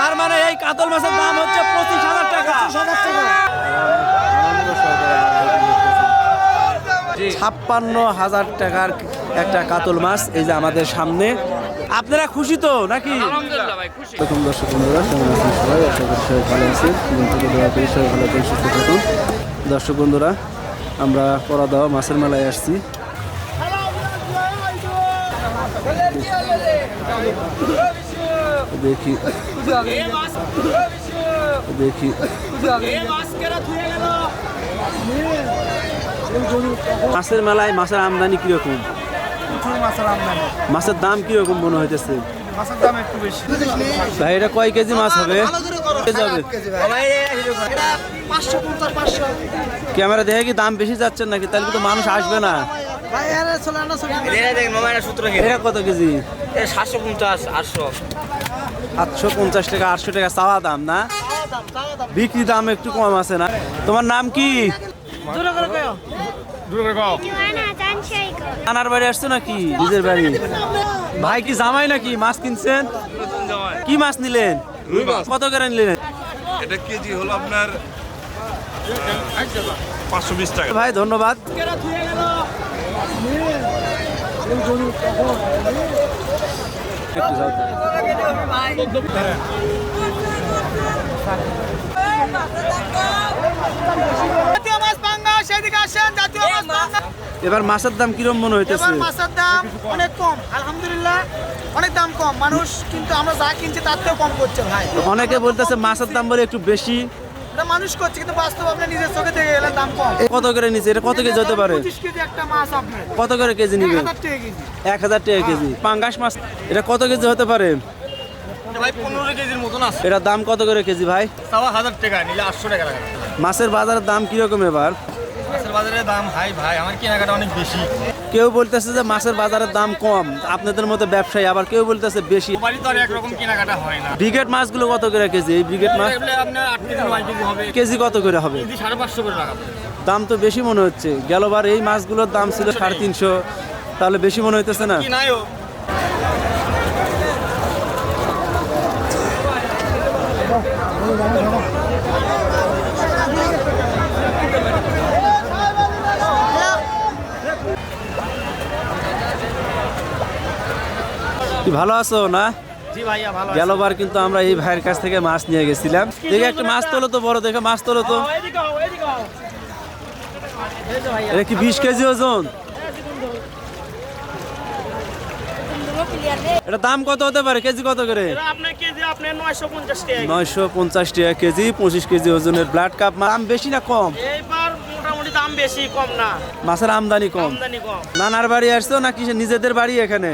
তার মানে এই কাতল মাছের দাম হচ্ছে পঁচিশ হাজার টাকা। ছাপ্পান্ন হাজার টাকার একটা কাতল মাছ এই যে আমাদের সামনে। আপনারা খুশি তো নাকি? প্রথম দর্শক বন্ধুরা কেমন আছেন সবাই? আশা করি সবাই ভালো আছেন। করি সবাই ভালো আছেন সুস্থ থাকুন। দর্শক বন্ধুরা আমরা পরা দেওয়া মাছের মেলায় আসছি। দেখি। দেখি মাছের মেলায় মাছের আমদানি কীরকম? মাছের দাম কীরকম মনে হইতেছে? ভাই এটা কয় কেজি মাছ হবে? ক্যামেরা দেখে কি দাম বেশি যাচ্ছে নাকি? তাহলে তো মানুষ আসবে না। এটা কত কেজি? সাতশো পঞ্চাশ আটশো। সাতশো পঞ্চাশ টাকা আটশো টাকা চাওয়া দাম না? বিক্রি দাম একটু কম আছে না? তোমার নাম কি. আনার বাড়ি আসছো নাকি? নিজের বাড়ি। ভাই কি জামাই নাকি? মাছ কিনছেন? কি মাছ নিলেন? কত করে নিলেন? এটা কেজি হলো আপনার পাঁচশো বিশ টাকা। ভাই ধন্যবাদ। এবার মাছের দাম কিরম মনে হইতেছে? এবার মাছের দাম অনেক কম আলহামদুলিল্লাহ অনেক দাম কম। মানুষ কিন্তু আমরা যা কিনছি তার থেকেও কম করছে ভাই। অনেকে বলতেছে মাছের দাম বলে একটু বেশি। এটা মানুষ করছে কিন্তু বাস্তব আপনি নিজের চোখে দেখে গেলেন দাম কম। কত করে নিচ্ছে এটা কত কেজি হতে পারে? পঁচিশ কেজি একটা মাছ আপনার। কত করে কেজি নিবেন নিবে? টাকা কেজি। এক হাজার টাকা কেজি। পাঙ্গাস মাছ এটা কত কেজি হতে পারে? ভাই পনেরো কেজির মতন আছে। এটার দাম কত করে কেজি ভাই? সাওয়া হাজার টাকা নিলে আটশো টাকা লাগবে। মাছের বাজারের দাম কীরকম এবার? মাছের বাজারে দাম হাই ভাই আমার কেনাকাটা অনেক বেশি। কেউ বলতেছে যে মাছের বাজারের দাম কম আপনাদের মতো ব্যবসায়ী আবার কেউ বলতেছে বেশি। বাড়ি তো আর একরকম কেনাকাটা হয় না। ব্রিগেড মাছগুলো কত করে কেজি? এই ব্রিগেড মাছ আপনার আট কেজি নয় কেজি হবে। কেজি কত করে হবে? সাড়ে পাঁচশো করে লাগাবে দাম তো বেশি মনে হচ্ছে। গেলবার এই মাছগুলোর দাম ছিল সাড়ে তিনশো। তাহলে বেশি মনে হইতেছে না? ভালো আছো না? জি ভাইয়া গেলবার কিন্তু আমরা এই ভাইয়ের কাছ থেকে মাছ নিয়ে গেছিলাম। দেখে একটা মাছ তোলো তো বড় দেখে মাছ তোলো তো। এটা কি বিশ কেজি ওজন? এটা দাম কত হতে পারে? কেজি কত করে? নয়শো পঞ্চাশ টাকা কেজি। পঁচিশ কেজি ওজনের ব্লাড কাপ। দাম বেশি না কম? দাম বেশি কম না। মাছের আমদানি কম। নানার বাড়ি আসছো নাকি সে নিজেদের বাড়ি এখানে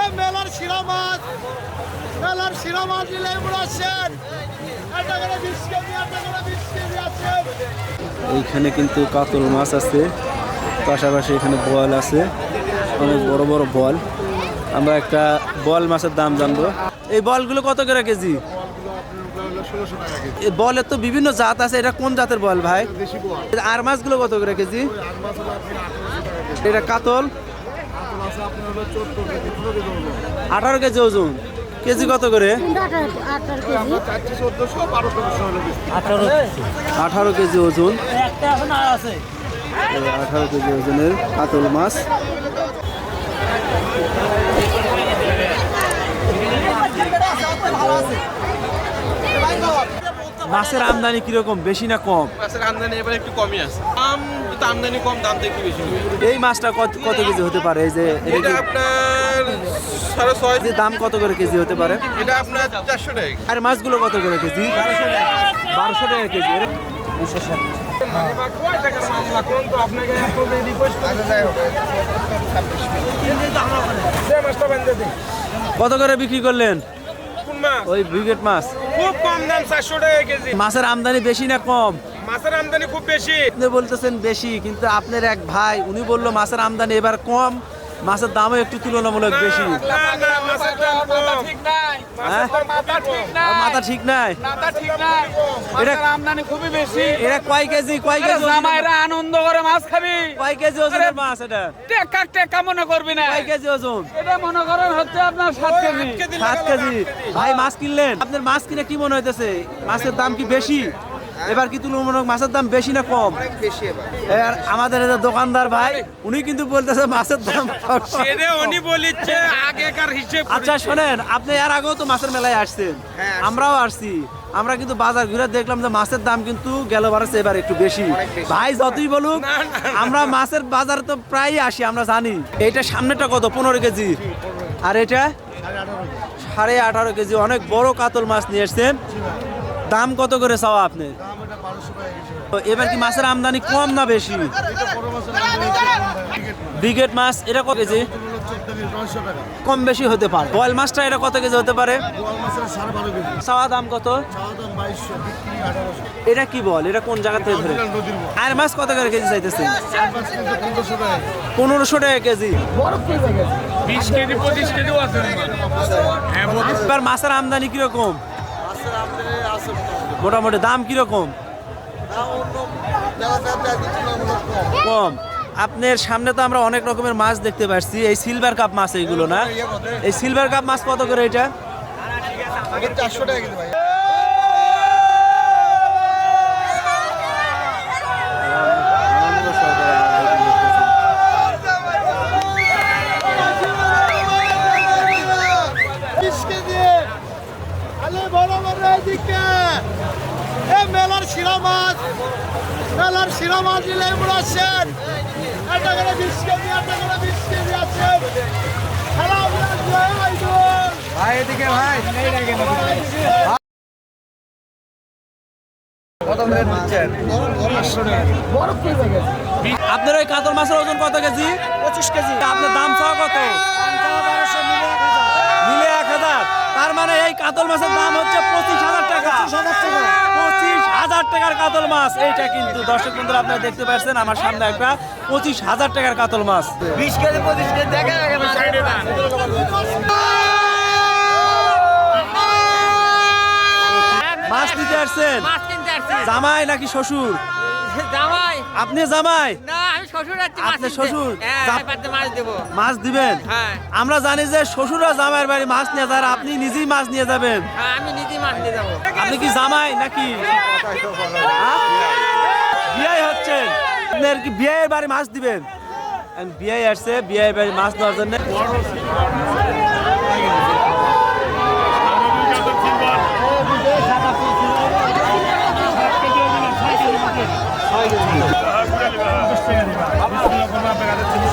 এই মেলার শিরা মাছ মেলার শিরা মাছ নিলে এমন আসছেন একটা করে বিশ কেজি একটা করে বিশ কেজি আছে এইখানে কিন্তু কাতল মাছ আছে, পাশাপাশি এখানে বল আছে, অনেক বড় বড় বল আমরা একটা বল মাছের দাম জানব। এই বলগুলো কত করে কেজি? বলের তো বিভিন্ন জাত আছে, এটা কোন জাতের বল ভাই? আর মাছগুলো কত করে কেজি? এটা কাতল। আঠারো কেজি ওজন। কেজি কত করে? আঠারো কেজি। ওজন। আঠারো কেজি ওজনের কাতল মাছ। মাছের আমদানি কীরকম বেশি না কম? মাছের আমদানি এবার একটু কমই আছে। দাম কিন্তু আমদানি কম দাম তো একটু বেশি। এই মাছটা কত কত কেজি হতে পারে? এই যে এটা আপনার সাড়ে ছয় দাম কত করে কেজি হতে পারে? এটা আপনার চারশো টাকা আর মাছগুলো কত করে কেজি। বারোশো টাকা কেজি। এর- কত করে বিক্রি করলেন? ওই ব্রিগেড মাছ। খুব কম দাম চারশো টাকা কেজি। মাছের আমদানি বেশি না কম? মাছের আমদানি খুব বেশি। আপনি বলতেছেন বেশি কিন্তু আপনার এক ভাই উনি বলল মাছের আমদানি এবার কম মাছের দামও একটু তুলনামূলক বেশি। মাছের দাম কম। হ্যাঁ? মাথা ঠিক নাই। মাথা ঠিক নাই? মাথা ঠিক নাই। এটা- আমদানি খুবই বেশি। এটা কয় কেজি কয় আরে কেজি জামাইরা আনন্দ করে মাছ খাবি। কয় কেজি ওজনের মাছ এটা? টেকা টেকা মনে করবি না। কয় কেজি ওজন? এটা মনে করেন হচ্ছে আপনার সাত কেজি। সাত কেজি। ভাই মাছ কিনলেন? আপনার মাছ কিনে কি মনে হইতেছে? মাছের দাম কি বেশি? এবার কি তুলনামূলক মাছের দাম বেশি না কম? আর আমাদের দোকানদার ভাই উনি কিন্তু বলতেছে মাছের দাম উনি বলিচ্ছে আগেকার হিসেব আচ্ছা শোনেন আপনি এর আগেও তো মাছের মেলায় আসছেন। আমরাও আসছি। আমরা কিন্তু বাজার ঘুরে দেখলাম যে মাছের দাম কিন্তু গেল বারেছে এবার একটু বেশি। ভাই যতই বলুক আমরা মাছের বাজার তো প্রায়ই আসি আমরা জানি। এটা সামনেটা কত? পনেরো কেজি। আর এটা? সাড়ে আঠারো কেজি। অনেক বড় কাতল মাছ নিয়ে এসছেন। দাম কত করে চাওয়া আপনি? এবার কি মাছের আমদানি কম না বেশি? ব্রিগেড মাছ এটা কত কেজি? কম বেশি হতে পারে। বয়েল মাছটা এটা কত কেজি হতে পারে? চাওয়া দাম কত? এটা কি বল? এটা কোন জায়গা থেকে ধরে? আর মাছ কত করে কেজি চাইতেছে পনেরোশো টাকা কেজি। বিশ কেজি পঁচিশ কেজিও আছে। এবার মাছের আমদানি কীরকম? মোটামুটি দাম কীরকম? কম। আপনার সামনে তো আমরা অনেক রকমের মাছ দেখতে পাচ্ছি। এই সিলভার কাপ মাছ এইগুলো না? এই সিলভার কাপ মাছ কত করে এটা? চারশো টাকা মেলার শিরা মাছ নিলে উড়াচ্ছেন একটা করে বিশ কেজি একটা করে বিশ কেজি আছে। খেলা ভাই এদিকে ভাই আপনার ওই কাতল মাছের ওজন কত কেজি? পঁচিশ কেজি। আপনার দাম চাওয়া কত? নিলে এক হাজার। তার মানে এই কাতল মাছের দাম হচ্ছে পঁচিশ হাজার টাকা। পঁচিশ হাজার টাকার কাতল মাছ। এইটা কিন্তু দর্শক বন্ধুরা আপনারা দেখতে পাচ্ছেন আমার সামনে একটা পঁচিশ হাজার টাকার কাতল মাছ। বিশ কেজি নিতে আসছেন? মাছ নিতে আসছেন। জামাই নাকি শ্বশুর? জামাই। আপনি জামাই? না শ্বশুর মাছ? হ্যাঁ দিবেন? হ্যাঁ। আমরা জানি যে শ্বশুরা জামাইয়ের বাড়ি মাছ নিয়ে যায় আপনি নিজেই মাছ নিয়ে যাবেন। হ্যাঁ আমি নিজেই মাছ যাব। আপনি কি জামাই নাকি? বিয়ে হচ্ছে। আপনার কি বিয়ের বাড়ি মাছ দিবেন? বিয়ে আসছে বিয়ের বাড়ি মাছ দেওয়ার জন্য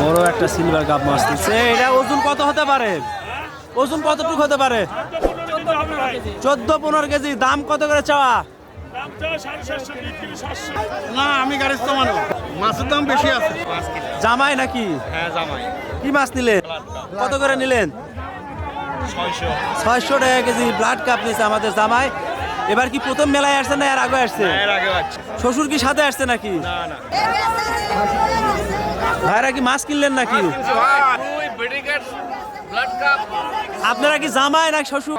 বড় একটা সিলভার কাপ মাছ দিচ্ছে। এটা ওজন কত হতে পারে? ওজন কতটুকু হতে পারে? চোদ্দ পনেরো কেজি। দাম কত করে চাওয়া? না আমি গাড়ির তো মানুষ মাছের দাম বেশি আছে। জামাই নাকি? হ্যাঁ জামাই। কি মাছ নিলেন? কত করে নিলেন? ছয়শো। ছয়শো টাকা কেজি ব্লাড কাপ নিচ্ছে আমাদের জামাই। এবার কি প্রথম মেলায় আসছে না এর আগে আসছে এর আগে আছে শ্বশুর কি সাথে আসছে নাকি না না ভাইরা কি মাছ কিনলেন নাকি আপনারা কি জামাই না শ্বশুর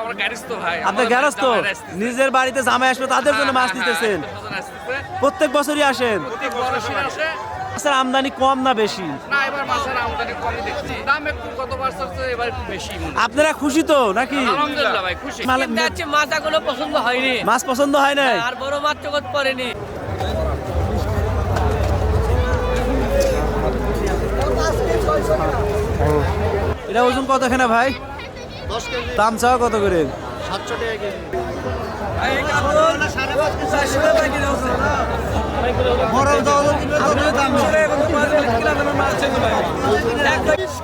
আপনার গ্যারেজ তো নিজের বাড়িতে জামাই আসলো তাদের জন্য মাছ দিতেছেন প্রত্যেক বছরই আসেন মাছের আমদানি কম না বেশি? না এবার মাছের আমদানি কমই দেখছি। দাম একটু গত বছর তো এবার একটু বেশি আপনারা খুশি তো নাকি? আলহামদুলিল্লাহ ভাই খুশি। যাচ্ছি পছন্দ হয়নি। মাছ পছন্দ হয় নাই? আর বড় মাছ জগৎ পড়েনি এটা ওজন কত এখানে ভাই দাম চাওয়া কত করে? সাতশো টাকা কেজি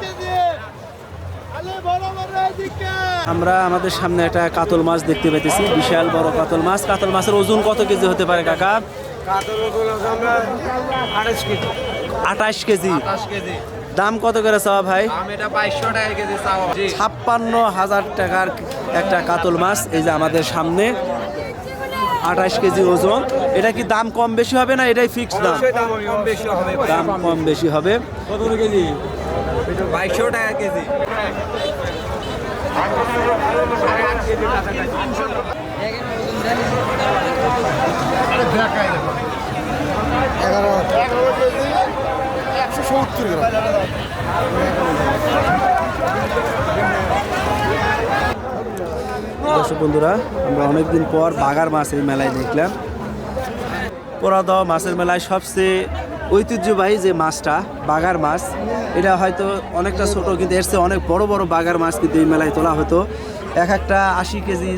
কেজি আমরা আমাদের সামনে একটা কাতল মাছ দেখতে পেতেছি বিশাল বড় কাতল মাছ। কাতল মাছের ওজন কত কেজি হতে পারে কাকা? কাতল ওজন আঠাশ কেজি। দাম কত করে চাওয়া ভাই? ছাপ্পান্ন হাজার টাকার একটা কাতল মাছ এই যে আমাদের সামনে। আঠাশ কেজি ওজন। এটা কি দাম কম বেশি হবে না এটাই ফিক্সড দাম? দাম কম বেশি হবে দর্শক বন্ধুরা, আমরা অনেকদিন পর বাগার মাছ এই মেলায় দেখলাম। পোড়াদহ মাছের মেলায় সবচেয়ে ঐতিহ্যবাহী যে মাছটা, বাগার মাছ, এটা হয়তো অনেকটা ছোট, কিন্তু এর চেয়ে অনেক বড় বড় বাগার মাছ কিন্তু এই মেলায় তোলা হতো। এক একটা আশি কেজি,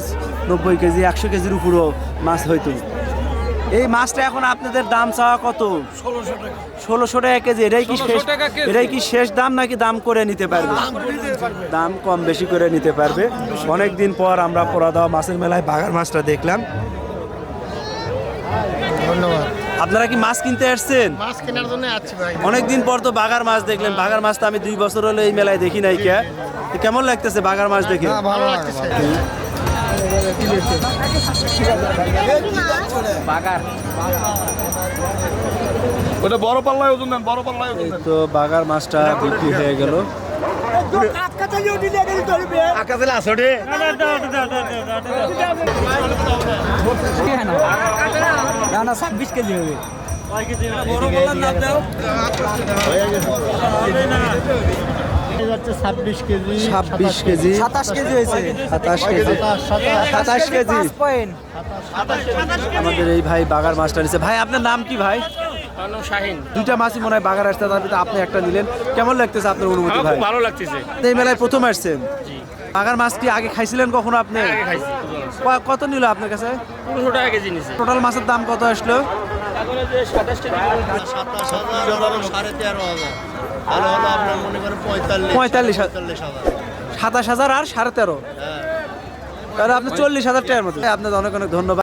নব্বই কেজি, একশো কেজির উপরও মাছ হইতো। এই মাছটা এখন আপনাদের দাম চাওয়া কত? ষোলোশো টাকা। কেজি এটাই কি শেষ এটাই কি শেষ দাম নাকি দাম করে নিতে পারবে? দাম কম বেশি করে নিতে পারবে। অনেক দিন পর আমরা পোড়া দেওয়া মাছের মেলায় বাগার মাছটা দেখলাম। ধন্যবাদ। আপনারা কি মাছ কিনতে আসছেন মাছ কেনার জন্য আছি ভাই। অনেকদিন পর তো বাগার মাছ দেখলেন। বাগার মাছ তো আমি দুই বছর হলো এই মেলায় দেখি নাই কে। কেমন লাগতেছে বাগার মাছ দেখে? ভালো লাগতেছে। ওটা বড় পাল্লায় ওজন দেন বড় পাল্লায় ওজন তো বাগার মাছটা বিক্রি হয়ে গেল। ছাব্বিশ কেজি ছাব্বিশ কেজি সাতাশ কেজি। হয়েছে। সাতাশ কেজি। সাতাশ কেজি আমাদের এই ভাই বাগার মাছটা নিচ্ছে ভাই আপনার নাম কি ভাই? দুইটা মাছই মনে হয় বাগার আসতে তার ভিতরে আপনি একটা নিলেন। কেমন লাগতেছে আপনার অনুমতি ভাই? ভালো লাগতেছে। এই মেলায় প্রথম আসছেন? বাগার মাছ কি আগে খাইছিলেন কখনো আপনি? কত নিল আপনার কাছে? পনেরোশো টাকা কেজি নিছে। টোটাল মাছের দাম কত আসলো? সাড়ে তেরো হাজার হলো আপনার মনে করেন পঁয়তাল্লিশ পঁয়তাল্লিশ হাজার। পঁয়তাল্লিশ হাজার। সাতাশ হাজার আর সাড়ে তেরো। তাহলে আপনি চল্লিশ হাজার টাকার মতো। আপনাদের অনেক অনেক ধন্যবাদ।